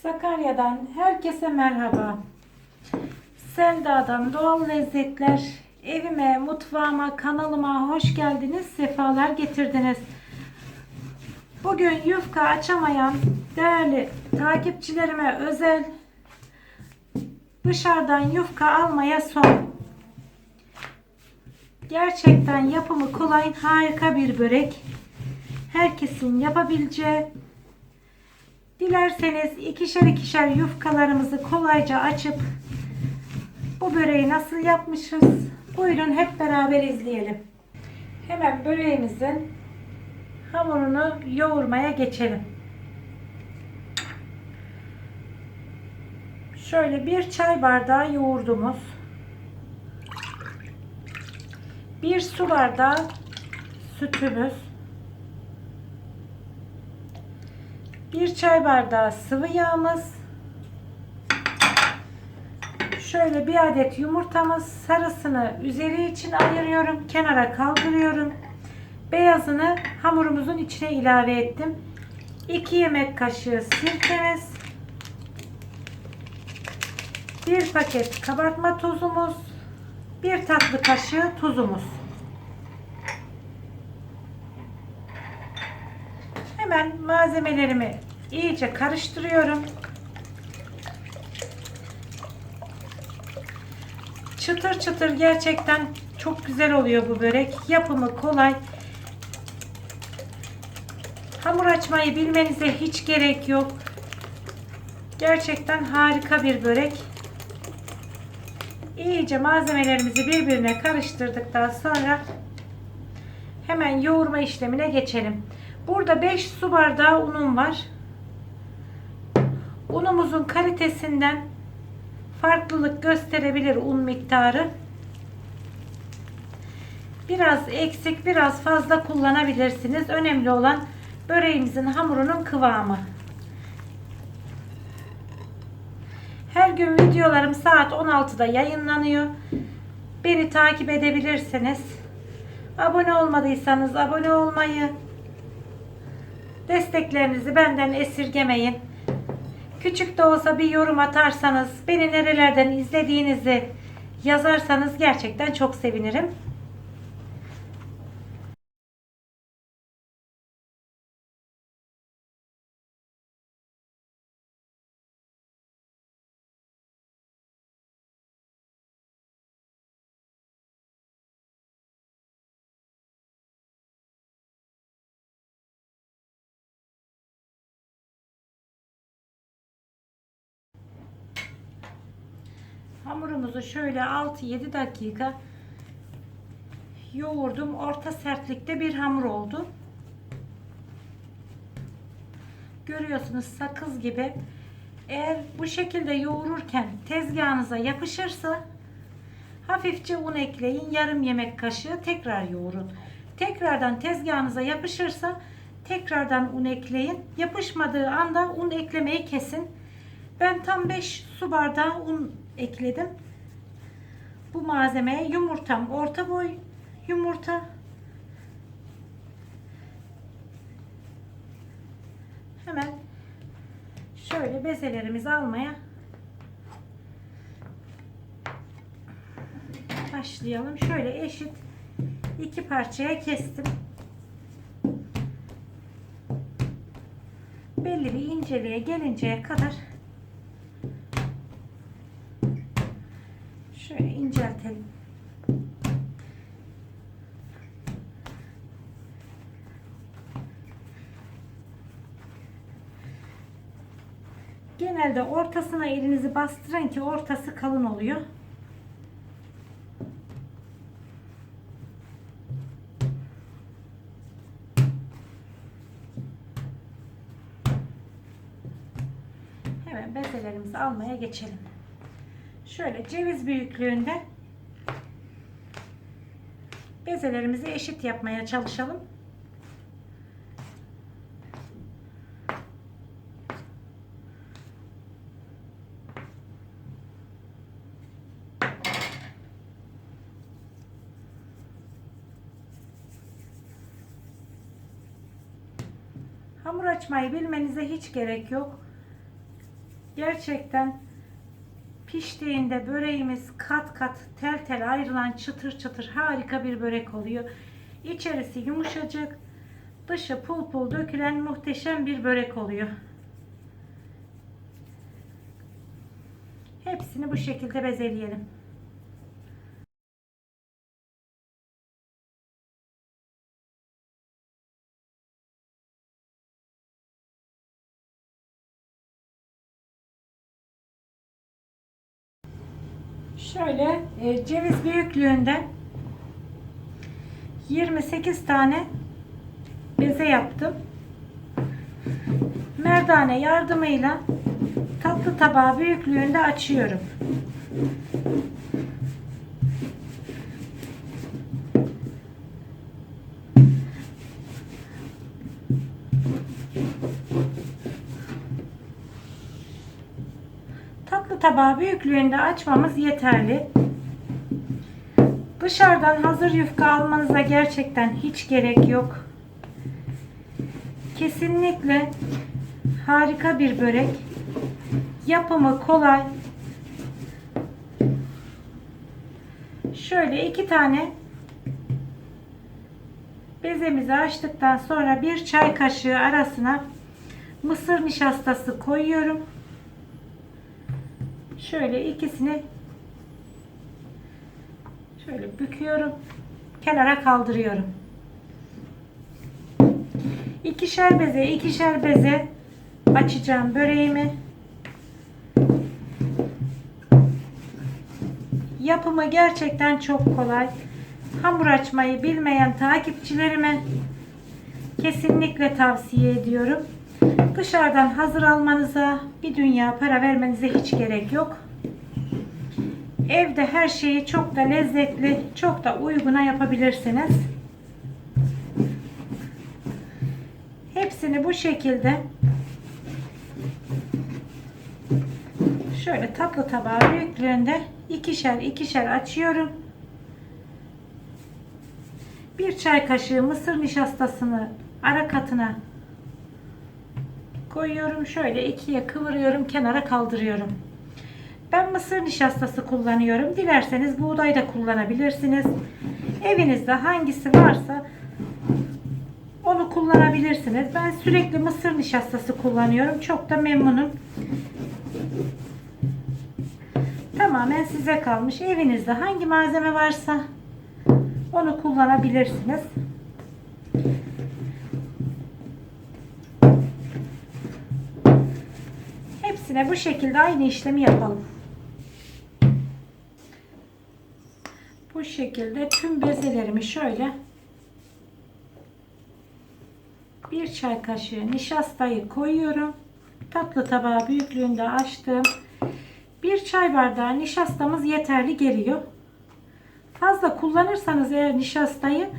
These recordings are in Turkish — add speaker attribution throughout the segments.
Speaker 1: Sakarya'dan herkese merhaba. Selda'dan doğal lezzetler evime, mutfağıma, kanalıma hoş geldiniz, sefalar getirdiniz. Bugün yufka açamayan değerli takipçilerime özel dışarıdan yufka almaya son. Gerçekten yapımı kolay, harika bir börek. Herkesin yapabileceği Dilerseniz ikişer ikişer yufkalarımızı kolayca açıp bu böreği nasıl yapmışız? Buyurun hep beraber izleyelim. Hemen böreğimizin hamurunu yoğurmaya geçelim. Şöyle bir çay bardağı yoğurdumuz. Bir su bardağı sütümüz. Bir çay bardağı sıvı yağımız. Şöyle bir adet yumurtamız sarısını üzeri için ayırıyorum. Kenara kaldırıyorum. Beyazını hamurumuzun içine ilave ettim. 2 yemek kaşığı sirkemiz. 1 paket kabartma tozumuz. 1 tatlı kaşığı tuzumuz. Hemen malzemelerimi iyice karıştırıyorum. Çıtır çıtır gerçekten çok güzel oluyor bu börek. Yapımı kolay. Hamur açmayı bilmenize hiç gerek yok. Gerçekten harika bir börek. İyice malzemelerimizi birbirine karıştırdıktan sonra hemen yoğurma işlemine geçelim. Burada 5 su bardağı unum var. Unumuzun kalitesinden farklılık gösterebilir un miktarı. Biraz eksik, biraz fazla kullanabilirsiniz. Önemli olan böreğimizin hamurunun kıvamı. Her gün videolarım saat 16'da yayınlanıyor. Beni takip edebilirsiniz. Abone olmadıysanız abone olmayı, Desteklerinizi benden esirgemeyin. Küçük de olsa bir yorum atarsanız, beni nerelerden izlediğinizi yazarsanız gerçekten çok sevinirim. Hamurumuzu şöyle 6-7 dakika yoğurdum. Orta sertlikte bir hamur oldu. Görüyorsunuz sakız gibi. Eğer bu şekilde yoğururken tezgahınıza yapışırsa hafifçe un ekleyin. Yarım yemek kaşığı tekrar yoğurun. Tekrardan tezgahınıza yapışırsa tekrardan un ekleyin. Yapışmadığı anda un eklemeyi kesin. Ben tam 5 su bardağı un ekledim. Bu malzemeye yumurtam orta boy yumurta. Hemen şöyle bezelerimizi almaya başlayalım. Şöyle eşit iki parçaya kestim. Belli bir inceliğe gelinceye kadar Şöyle inceltelim. Genelde ortasına elinizi bastırın ki ortası kalın oluyor. Hemen bezelerimizi almaya geçelim şöyle ceviz büyüklüğünde bezelerimizi eşit yapmaya çalışalım. Hamur açmayı bilmenize hiç gerek yok. Gerçekten piştiğinde böreğimiz kat kat tel tel ayrılan çıtır çıtır harika bir börek oluyor. İçerisi yumuşacık, dışı pul pul dökülen muhteşem bir börek oluyor. Hepsini bu şekilde bezeleyelim. Şöyle e, ceviz büyüklüğünde 28 tane beze yaptım. Merdane yardımıyla tatlı tabağı büyüklüğünde açıyorum. Tatlı tabağı büyüklüğünde açmamız yeterli. Dışarıdan hazır yufka almanıza gerçekten hiç gerek yok. Kesinlikle harika bir börek. Yapımı kolay. Şöyle iki tane bezemizi açtıktan sonra bir çay kaşığı arasına mısır nişastası koyuyorum. Şöyle ikisini şöyle büküyorum. Kenara kaldırıyorum. İkişer beze, ikişer beze açacağım böreğimi. Yapımı gerçekten çok kolay. Hamur açmayı bilmeyen takipçilerime kesinlikle tavsiye ediyorum. Dışarıdan hazır almanıza bir dünya para vermenize hiç gerek yok. Evde her şeyi çok da lezzetli, çok da uyguna yapabilirsiniz. Hepsini bu şekilde şöyle tatlı tabağı büyüklüğünde ikişer ikişer açıyorum. Bir çay kaşığı mısır nişastasını ara katına koyuyorum. Şöyle ikiye kıvırıyorum. Kenara kaldırıyorum. Ben mısır nişastası kullanıyorum. Dilerseniz buğday da kullanabilirsiniz. Evinizde hangisi varsa onu kullanabilirsiniz. Ben sürekli mısır nişastası kullanıyorum. Çok da memnunum. Tamamen size kalmış. Evinizde hangi malzeme varsa onu kullanabilirsiniz. Hepsine bu şekilde aynı işlemi yapalım. Bu şekilde tüm bezelerimi şöyle bir çay kaşığı nişastayı koyuyorum. Tatlı tabağı büyüklüğünde açtım. Bir çay bardağı nişastamız yeterli geliyor. Fazla kullanırsanız eğer nişastayı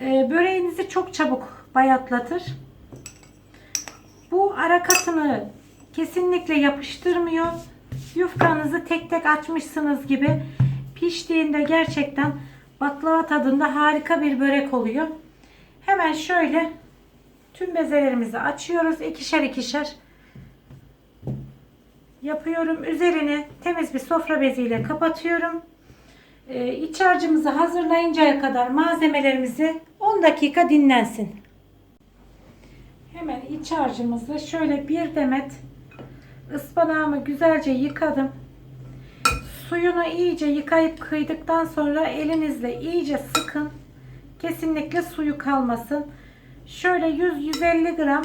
Speaker 1: e, böreğinizi çok çabuk bayatlatır. Bu ara katını kesinlikle yapıştırmıyor. Yufkanızı tek tek açmışsınız gibi piştiğinde gerçekten baklava tadında harika bir börek oluyor. Hemen şöyle tüm bezelerimizi açıyoruz. ikişer ikişer yapıyorum. Üzerini temiz bir sofra beziyle kapatıyorum. Ee, iç harcımızı hazırlayıncaya kadar malzemelerimizi 10 dakika dinlensin. Hemen iç harcımızı şöyle bir demet ıspanağımı güzelce yıkadım. Suyunu iyice yıkayıp kıydıktan sonra elinizle iyice sıkın. Kesinlikle suyu kalmasın. Şöyle 100-150 gram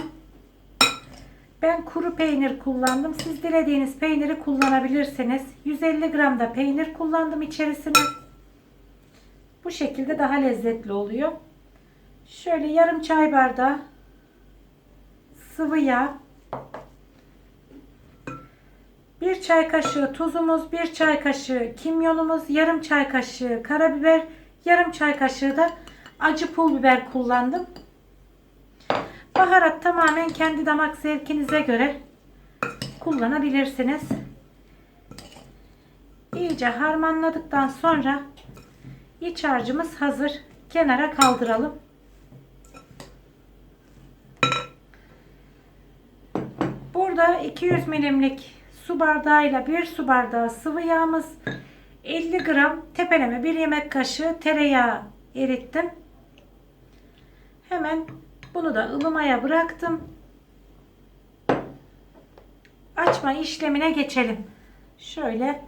Speaker 1: ben kuru peynir kullandım. Siz dilediğiniz peyniri kullanabilirsiniz. 150 gram da peynir kullandım içerisine. Bu şekilde daha lezzetli oluyor. Şöyle yarım çay bardağı sıvı yağ. Bir çay kaşığı tuzumuz, bir çay kaşığı kimyonumuz, yarım çay kaşığı karabiber, yarım çay kaşığı da acı pul biber kullandım. Baharat tamamen kendi damak zevkinize göre kullanabilirsiniz. İyice harmanladıktan sonra iç harcımız hazır. Kenara kaldıralım. Burada 200 milimlik su bardağıyla 1 su bardağı sıvı yağımız, 50 gram tepeleme 1 yemek kaşığı tereyağı erittim. Hemen bunu da ılımaya bıraktım. Açma işlemine geçelim. Şöyle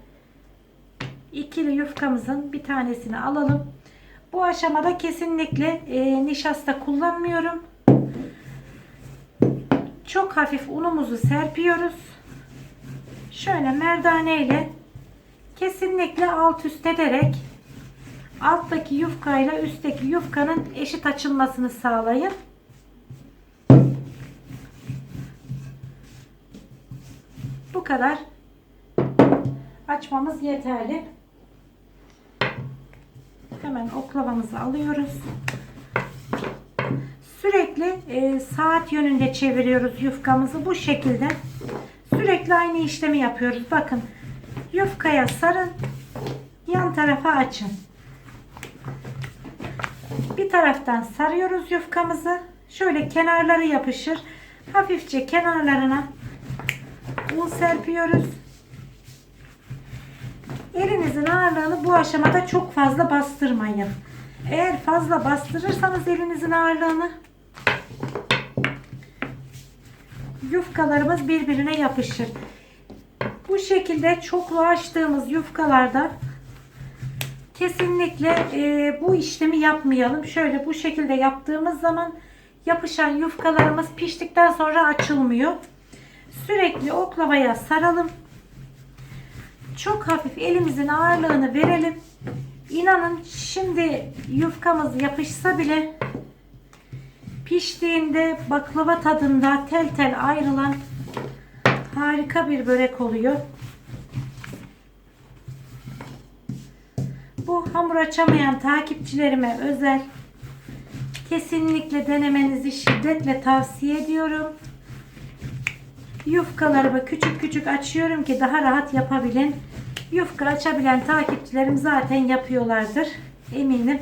Speaker 1: ikili yufkamızın bir tanesini alalım. Bu aşamada kesinlikle e, nişasta kullanmıyorum. Çok hafif unumuzu serpiyoruz. Şöyle merdane ile kesinlikle alt üst ederek alttaki yufkayla üstteki yufkanın eşit açılmasını sağlayın. Bu kadar açmamız yeterli. Hemen oklavamızı alıyoruz. Sürekli e, saat yönünde çeviriyoruz yufkamızı bu şekilde. Sürekli aynı işlemi yapıyoruz. Bakın yufkaya sarın. Yan tarafa açın. Bir taraftan sarıyoruz yufkamızı. Şöyle kenarları yapışır. Hafifçe kenarlarına un serpiyoruz. Elinizin ağırlığını bu aşamada çok fazla bastırmayın. Eğer fazla bastırırsanız elinizin ağırlığını yufkalarımız birbirine yapışır. Bu şekilde çoklu açtığımız yufkalarda kesinlikle e, bu işlemi yapmayalım. Şöyle bu şekilde yaptığımız zaman yapışan yufkalarımız piştikten sonra açılmıyor. Sürekli oklavaya saralım. Çok hafif elimizin ağırlığını verelim. İnanın şimdi yufkamız yapışsa bile piştiğinde baklava tadında tel tel ayrılan harika bir börek oluyor. Bu hamur açamayan takipçilerime özel. Kesinlikle denemenizi şiddetle tavsiye ediyorum. Yufkalarımı küçük küçük açıyorum ki daha rahat yapabilin. Yufka açabilen takipçilerim zaten yapıyorlardır. Eminim.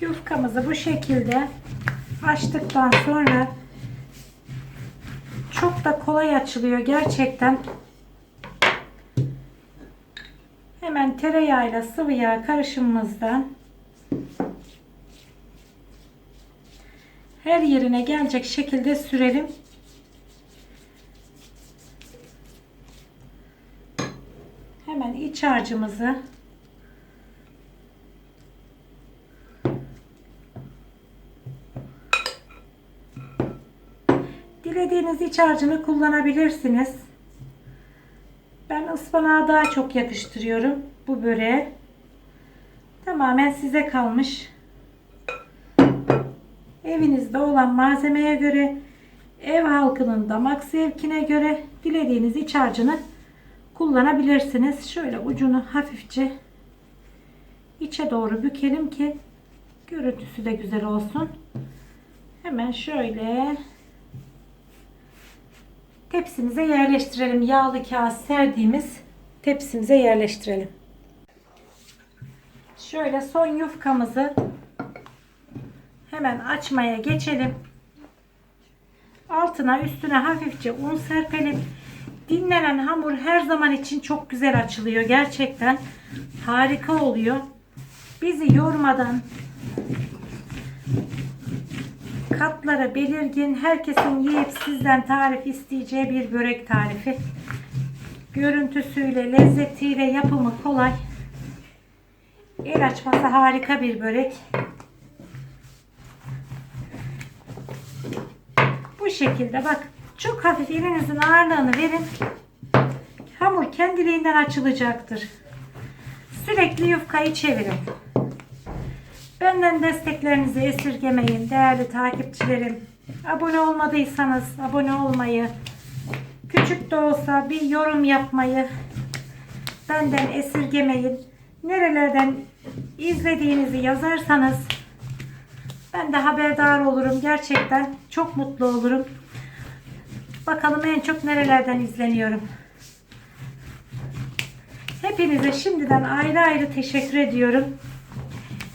Speaker 1: Yufkamızı bu şekilde açtıktan sonra çok da kolay açılıyor gerçekten. Hemen tereyağıyla sıvı yağ karışımımızdan her yerine gelecek şekilde sürelim. Hemen iç harcımızı Dilediğiniz iç harcını kullanabilirsiniz. Ben ıspanağı daha çok yakıştırıyorum bu böreğe. Tamamen size kalmış. Evinizde olan malzemeye göre, ev halkının damak zevkine göre dilediğiniz iç harcını kullanabilirsiniz. Şöyle ucunu hafifçe içe doğru bükelim ki görüntüsü de güzel olsun. Hemen şöyle tepsimize yerleştirelim. Yağlı kağıt serdiğimiz tepsimize yerleştirelim. Şöyle son yufkamızı hemen açmaya geçelim. Altına üstüne hafifçe un serpelim. Dinlenen hamur her zaman için çok güzel açılıyor. Gerçekten harika oluyor. Bizi yormadan katları belirgin, herkesin yiyip sizden tarif isteyeceği bir börek tarifi. Görüntüsüyle, lezzetiyle yapımı kolay. El açması harika bir börek. Bu şekilde bak çok hafif elinizin ağırlığını verin. Hamur kendiliğinden açılacaktır. Sürekli yufkayı çevirin. Benden desteklerinizi esirgemeyin değerli takipçilerim. Abone olmadıysanız abone olmayı, küçük de olsa bir yorum yapmayı benden esirgemeyin. Nerelerden izlediğinizi yazarsanız ben de haberdar olurum. Gerçekten çok mutlu olurum. Bakalım en çok nerelerden izleniyorum. Hepinize şimdiden ayrı ayrı teşekkür ediyorum.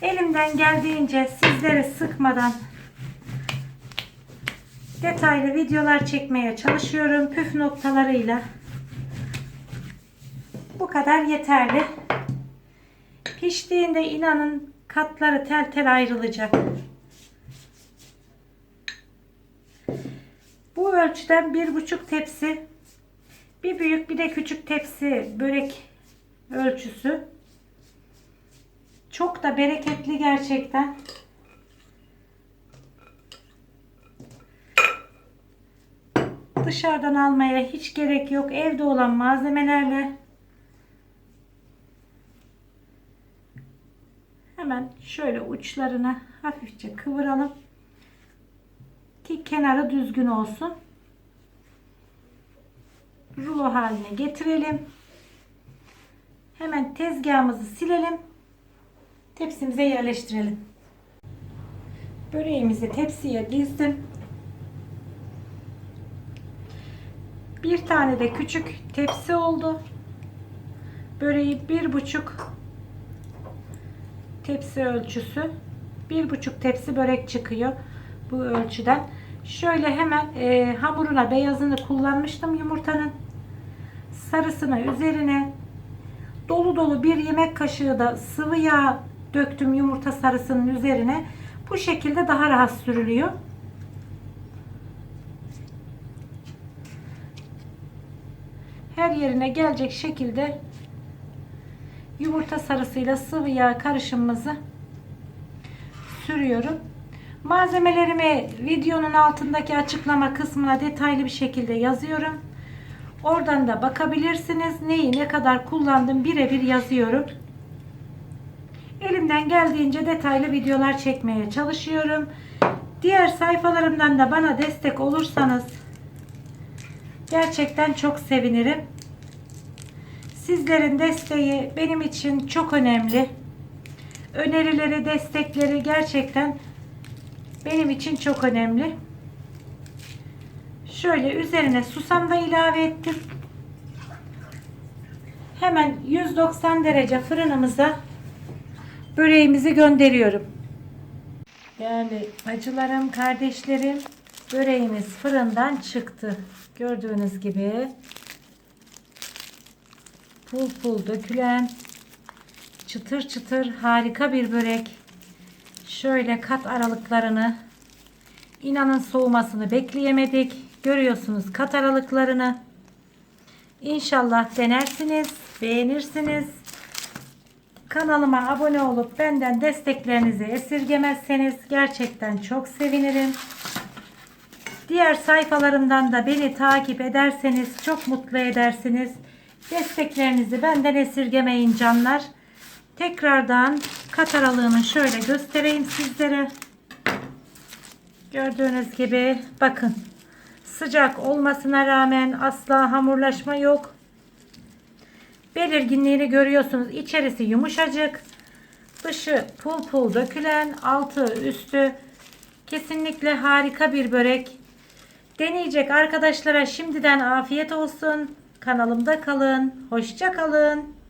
Speaker 1: Elimden geldiğince sizleri sıkmadan detaylı videolar çekmeye çalışıyorum püf noktalarıyla. Bu kadar yeterli. Piştiğinde inanın katları tel tel ayrılacak. Bu ölçüden bir buçuk tepsi bir büyük bir de küçük tepsi börek ölçüsü. Çok da bereketli gerçekten. Dışarıdan almaya hiç gerek yok. Evde olan malzemelerle hemen şöyle uçlarını hafifçe kıvıralım ki kenarı düzgün olsun. Rulo haline getirelim. Hemen tezgahımızı silelim. Tepsimize yerleştirelim. Böreğimizi tepsiye dizdim. Bir tane de küçük tepsi oldu. Böreği bir buçuk tepsi ölçüsü. Bir buçuk tepsi börek çıkıyor bu ölçüden. Şöyle hemen e, hamuruna beyazını kullanmıştım yumurtanın. Sarısını üzerine dolu dolu bir yemek kaşığı da sıvı yağ döktüm yumurta sarısının üzerine. Bu şekilde daha rahat sürülüyor. Her yerine gelecek şekilde yumurta sarısıyla sıvı yağ karışımımızı sürüyorum. Malzemelerimi videonun altındaki açıklama kısmına detaylı bir şekilde yazıyorum. Oradan da bakabilirsiniz. Neyi ne kadar kullandım birebir yazıyorum. Elimden geldiğince detaylı videolar çekmeye çalışıyorum. Diğer sayfalarımdan da bana destek olursanız gerçekten çok sevinirim. Sizlerin desteği benim için çok önemli. Önerileri, destekleri gerçekten benim için çok önemli. Şöyle üzerine susam da ilave ettim. Hemen 190 derece fırınımıza böreğimizi gönderiyorum. Değerli acılarım, kardeşlerim, böreğimiz fırından çıktı. Gördüğünüz gibi pul pul dökülen çıtır çıtır harika bir börek. Şöyle kat aralıklarını inanın soğumasını bekleyemedik. Görüyorsunuz kat aralıklarını. İnşallah denersiniz, beğenirsiniz. Kanalıma abone olup benden desteklerinizi esirgemezseniz gerçekten çok sevinirim. Diğer sayfalarımdan da beni takip ederseniz çok mutlu edersiniz. Desteklerinizi benden esirgemeyin canlar. Tekrardan kat aralığını şöyle göstereyim sizlere. Gördüğünüz gibi bakın sıcak olmasına rağmen asla hamurlaşma yok. Belirginliğini görüyorsunuz. İçerisi yumuşacık. Dışı pul pul dökülen, altı üstü kesinlikle harika bir börek. Deneyecek arkadaşlara şimdiden afiyet olsun. Kanalımda kalın. Hoşça kalın.